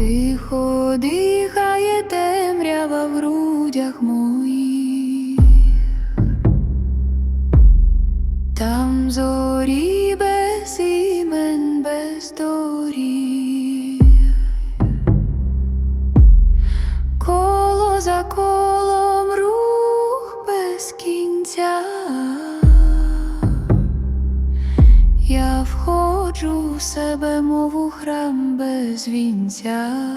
Тихо дихає темрява в грудях моїх, там зорі без імен, без доріг, коло за колом рух без кінця. Я входжу в себе, мов у храм без вінця.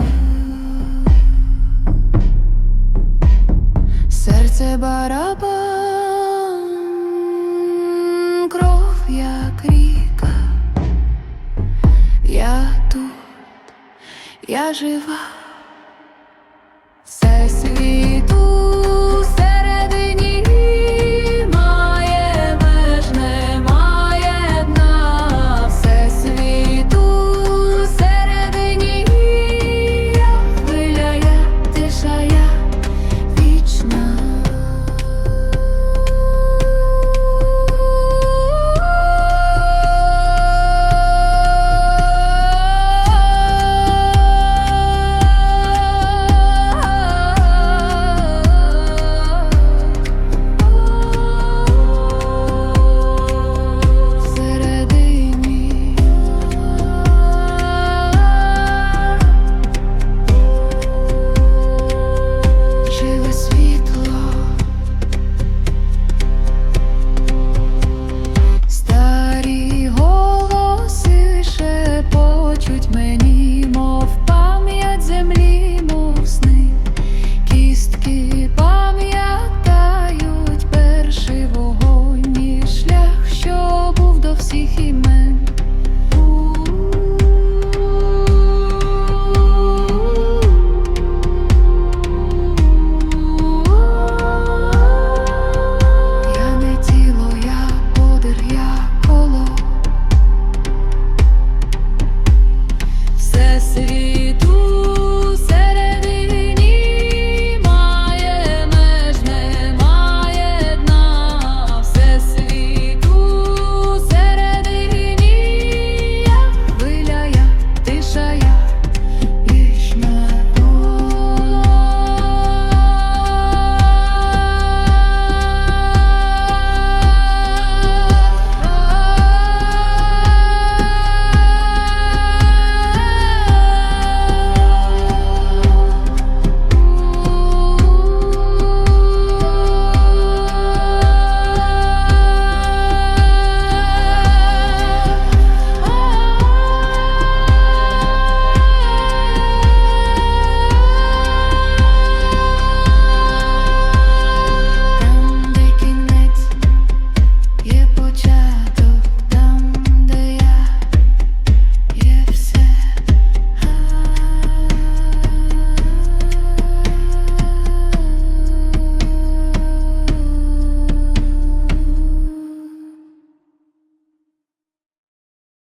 Серце барабан, кров як ріка. Я тут, я жива.